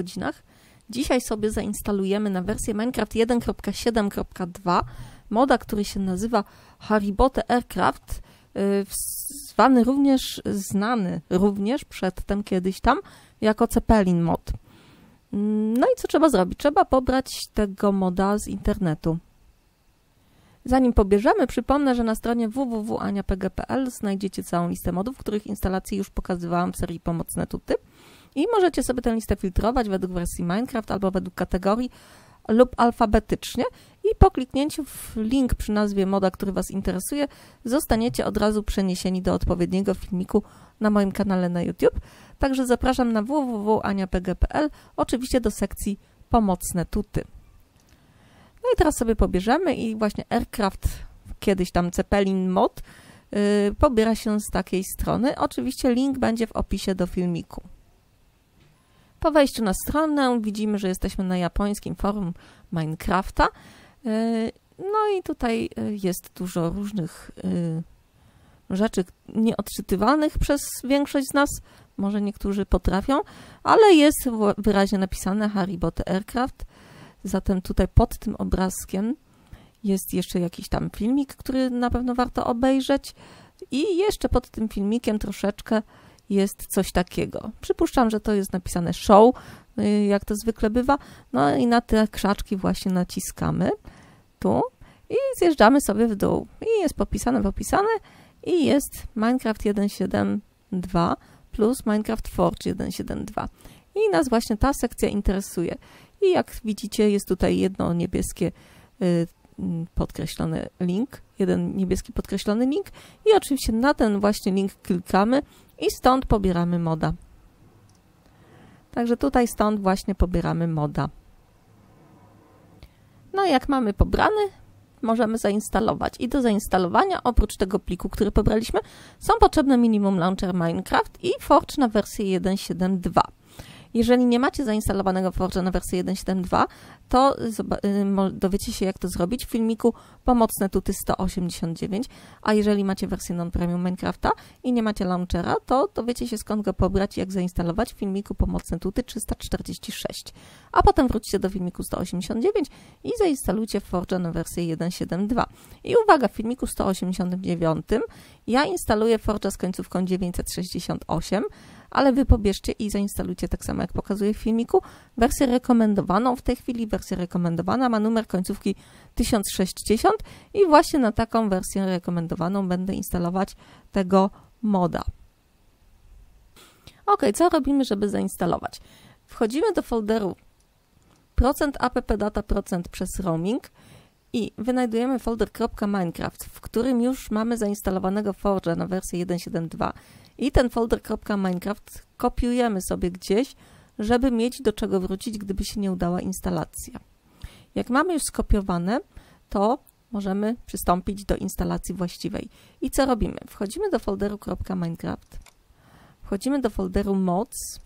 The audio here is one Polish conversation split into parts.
godzinach. Dzisiaj sobie zainstalujemy na wersję Minecraft 1.7.2 moda, który się nazywa Haribote Aircraft, y, zwany również, znany również przedtem kiedyś tam jako Zeppelin mod. Mm, no i co trzeba zrobić? Trzeba pobrać tego moda z internetu. Zanim pobierzemy, przypomnę, że na stronie www.aniapg.pl znajdziecie całą listę modów, których instalacje już pokazywałam w serii Pomocne Tuty. I możecie sobie tę listę filtrować według wersji Minecraft albo według kategorii lub alfabetycznie i po kliknięciu w link przy nazwie moda, który Was interesuje, zostaniecie od razu przeniesieni do odpowiedniego filmiku na moim kanale na YouTube. Także zapraszam na www.aniapg.pl, oczywiście do sekcji pomocne tuty. No i teraz sobie pobierzemy i właśnie Aircraft, kiedyś tam Zeppelin mod, yy, pobiera się z takiej strony. Oczywiście link będzie w opisie do filmiku. Po wejściu na stronę widzimy, że jesteśmy na japońskim forum Minecrafta. Yy, no i tutaj yy, jest dużo różnych yy, rzeczy nieodczytywanych przez większość z nas. Może niektórzy potrafią, ale jest wyraźnie napisane Haribo Aircraft. Zatem tutaj pod tym obrazkiem jest jeszcze jakiś tam filmik, który na pewno warto obejrzeć. I jeszcze pod tym filmikiem troszeczkę jest coś takiego. Przypuszczam, że to jest napisane show, y, jak to zwykle bywa. No i na te krzaczki właśnie naciskamy tu i zjeżdżamy sobie w dół. I jest popisane, popisane i jest Minecraft 1.7.2 plus Minecraft Forge 1.7.2. I nas właśnie ta sekcja interesuje. I jak widzicie, jest tutaj jedno niebieskie y, podkreślony link, jeden niebieski podkreślony link i oczywiście na ten właśnie link klikamy i stąd pobieramy moda. Także tutaj stąd właśnie pobieramy moda. No jak mamy pobrany, możemy zainstalować. I do zainstalowania, oprócz tego pliku, który pobraliśmy, są potrzebne minimum launcher Minecraft i Forge na wersję 1.7.2. Jeżeli nie macie zainstalowanego Forge na wersję 1.7.2, to y, dowiecie się, jak to zrobić w filmiku Pomocne Tuty 189, a jeżeli macie wersję non-premium Minecrafta i nie macie launchera, to dowiecie się, skąd go pobrać i jak zainstalować w filmiku Pomocne Tuty 346. A potem wróćcie do filmiku 189 i zainstalujcie Forge na wersję 1.7.2. I uwaga, w filmiku 189 ja instaluję Forge z końcówką 968, ale wy pobierzcie i zainstalujcie tak samo jak pokazuję w filmiku wersję rekomendowaną. W tej chwili wersja rekomendowana ma numer końcówki 1060 i właśnie na taką wersję rekomendowaną będę instalować tego moda. Ok, co robimy, żeby zainstalować? Wchodzimy do folderu procent .appdata procent przez roaming i wynajdujemy folder .minecraft, w którym już mamy zainstalowanego Forge'a na wersję 1.7.2 i ten folder .minecraft kopiujemy sobie gdzieś, żeby mieć do czego wrócić, gdyby się nie udała instalacja. Jak mamy już skopiowane, to możemy przystąpić do instalacji właściwej. I co robimy? Wchodzimy do folderu .minecraft, wchodzimy do folderu mods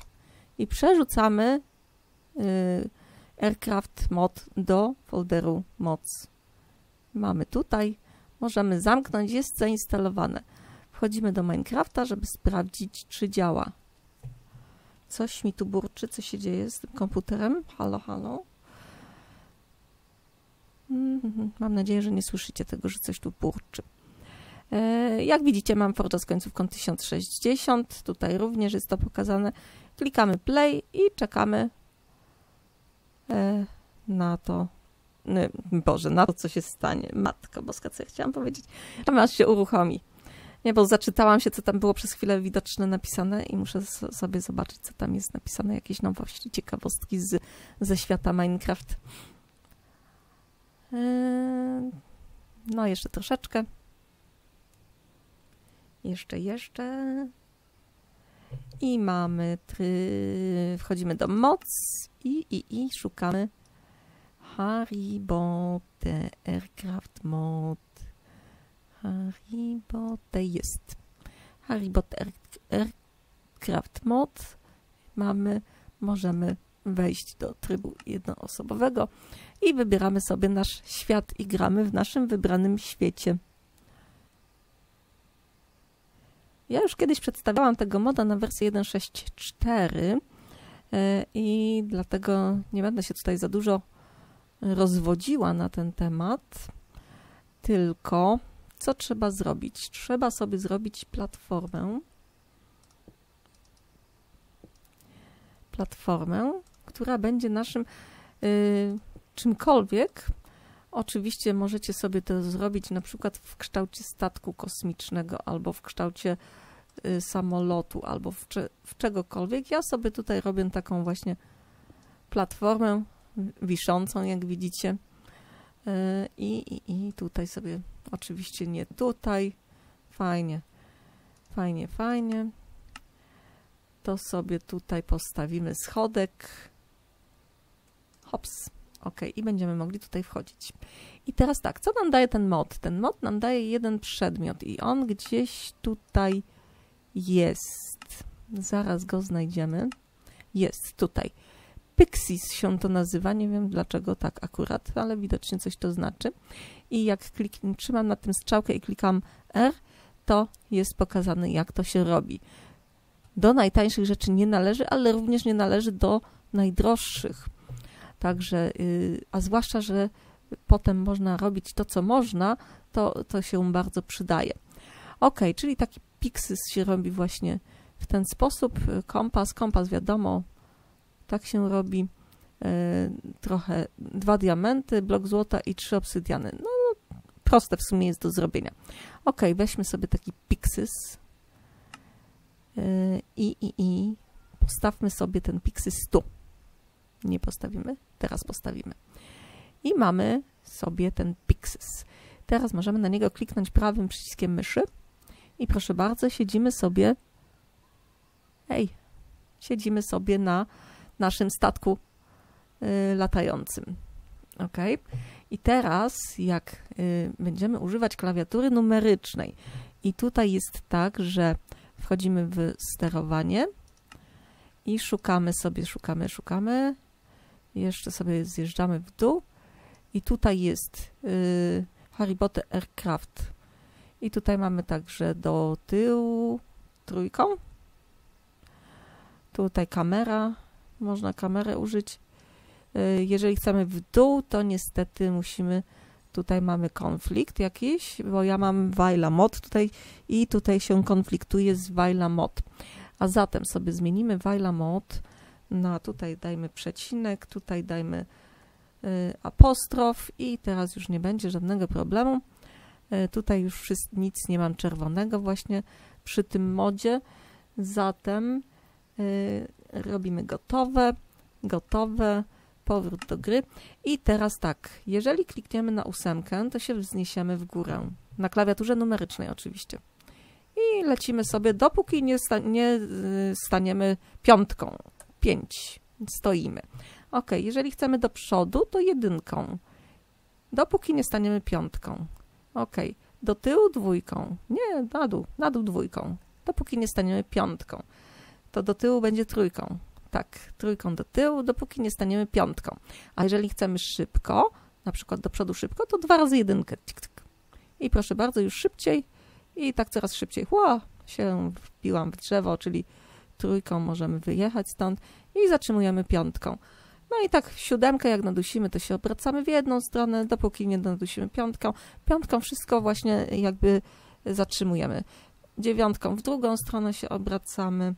i przerzucamy y, aircraft mod do folderu mods. Mamy tutaj, możemy zamknąć, jest zainstalowane. Wchodzimy do Minecrafta, żeby sprawdzić, czy działa. Coś mi tu burczy, co się dzieje z tym komputerem. Halo, halo. Mhm, mam nadzieję, że nie słyszycie tego, że coś tu burczy. E, jak widzicie, mam Forza z końcówką 1060. Tutaj również jest to pokazane. Klikamy play i czekamy e, na to. Boże, na to, co się stanie. Matko boska, co ja chciałam powiedzieć. Aż się uruchomi. Nie, bo zaczytałam się, co tam było przez chwilę widoczne napisane i muszę sobie zobaczyć, co tam jest napisane, jakieś nowości, ciekawostki z, ze świata Minecraft. Yy, no, jeszcze troszeczkę. Jeszcze, jeszcze. I mamy try... Wchodzimy do moc i, i, i szukamy Haribo The Aircraft Mod Haribo jest. Haribo Aircraft Mod mamy, możemy wejść do trybu jednoosobowego i wybieramy sobie nasz świat i gramy w naszym wybranym świecie. Ja już kiedyś przedstawiałam tego moda na wersję 1.6.4 E, I dlatego nie będę się tutaj za dużo rozwodziła na ten temat, tylko co trzeba zrobić? Trzeba sobie zrobić platformę. Platformę, która będzie naszym y, czymkolwiek. Oczywiście możecie sobie to zrobić na przykład w kształcie statku kosmicznego albo w kształcie y, samolotu albo w, w czegokolwiek. Ja sobie tutaj robię taką właśnie platformę wiszącą, jak widzicie. Y, I, i, I tutaj sobie, oczywiście nie tutaj, fajnie, fajnie, fajnie. To sobie tutaj postawimy schodek. Hops. OK, i będziemy mogli tutaj wchodzić. I teraz tak, co nam daje ten mod? Ten mod nam daje jeden przedmiot i on gdzieś tutaj jest. Zaraz go znajdziemy. Jest tutaj. Pixies się to nazywa, nie wiem dlaczego tak akurat, ale widocznie coś to znaczy. I jak trzymam na tym strzałkę i klikam R, to jest pokazane jak to się robi. Do najtańszych rzeczy nie należy, ale również nie należy do najdroższych. Także, y, a zwłaszcza, że potem można robić to, co można, to, to się bardzo przydaje. Ok, czyli taki Pixis się robi właśnie w ten sposób. Kompas, kompas wiadomo, tak się robi. E, trochę dwa diamenty, blok złota i trzy obsydiany. No, proste w sumie jest do zrobienia. Ok, weźmy sobie taki Pixis e, i, i, i postawmy sobie ten Pixis tu. Nie postawimy, teraz postawimy. I mamy sobie ten Pixis. Teraz możemy na niego kliknąć prawym przyciskiem myszy i proszę bardzo, siedzimy sobie Ej, siedzimy sobie na naszym statku y, latającym. Ok? I teraz, jak y, będziemy używać klawiatury numerycznej, i tutaj jest tak, że wchodzimy w sterowanie i szukamy sobie, szukamy, szukamy, jeszcze sobie zjeżdżamy w dół i tutaj jest y, Potter Aircraft. I tutaj mamy także do tyłu trójką. Tutaj kamera, można kamerę użyć. Y, jeżeli chcemy w dół, to niestety musimy, tutaj mamy konflikt jakiś, bo ja mam Waila mod tutaj i tutaj się konfliktuje z Waila mod. A zatem sobie zmienimy Waila mod na tutaj dajmy przecinek, tutaj dajmy y, apostrof i teraz już nie będzie żadnego problemu. Y, tutaj już nic nie mam czerwonego właśnie przy tym modzie. Zatem robimy gotowe, gotowe, powrót do gry. I teraz tak, jeżeli klikniemy na ósemkę, to się wzniesiemy w górę. Na klawiaturze numerycznej oczywiście. I lecimy sobie, dopóki nie, sta nie y, staniemy piątką. Pięć. Stoimy. Ok, jeżeli chcemy do przodu, to jedynką. Dopóki nie staniemy piątką. Ok, do tyłu dwójką. Nie, na dół, na dół dwójką. Dopóki nie staniemy piątką. To do tyłu będzie trójką tak, trójką do tyłu, dopóki nie staniemy piątką. A jeżeli chcemy szybko, na przykład do przodu szybko, to dwa razy jedynkę. Tik, tik. I proszę bardzo, już szybciej i tak coraz szybciej. Ła, się wbiłam w drzewo, czyli trójką możemy wyjechać stąd i zatrzymujemy piątką. No i tak siódemkę jak nadusimy, to się obracamy w jedną stronę, dopóki nie nadusimy piątką. Piątką wszystko właśnie jakby zatrzymujemy. Dziewiątką w drugą stronę się obracamy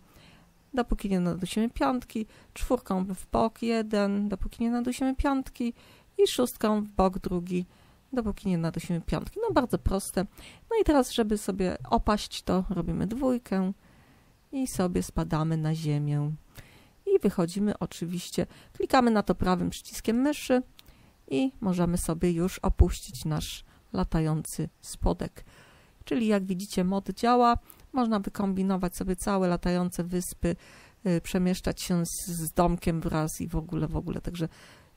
dopóki nie nadusimy piątki, czwórką w bok jeden, dopóki nie nadusimy piątki i szóstką w bok drugi, dopóki nie nadusimy piątki. No bardzo proste. No i teraz, żeby sobie opaść, to robimy dwójkę i sobie spadamy na ziemię. I wychodzimy oczywiście, klikamy na to prawym przyciskiem myszy i możemy sobie już opuścić nasz latający spodek. Czyli jak widzicie mod działa, można wykombinować sobie całe latające wyspy, y, przemieszczać się z, domkiem wraz i w ogóle, w ogóle. Także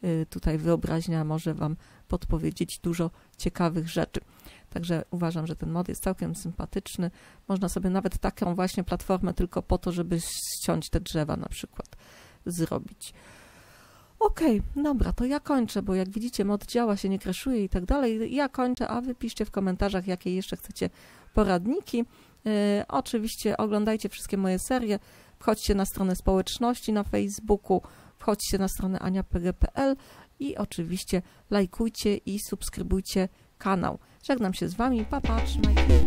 y, tutaj wyobraźnia może Wam podpowiedzieć dużo ciekawych rzeczy. Także uważam, że ten mod jest całkiem sympatyczny. Można sobie nawet taką właśnie platformę tylko po to, żeby ściąć te drzewa na przykład zrobić. Okej, okay, dobra, to ja kończę, bo jak widzicie mod działa, się nie kraszuje i tak dalej. Ja kończę, a wy piszcie w komentarzach, jakie jeszcze chcecie poradniki. E, oczywiście oglądajcie wszystkie moje serie, wchodźcie na stronę społeczności na Facebooku, wchodźcie na stronę aniapg.pl i oczywiście lajkujcie i subskrybujcie kanał. Żegnam się z Wami, papa, pa, trzymajcie.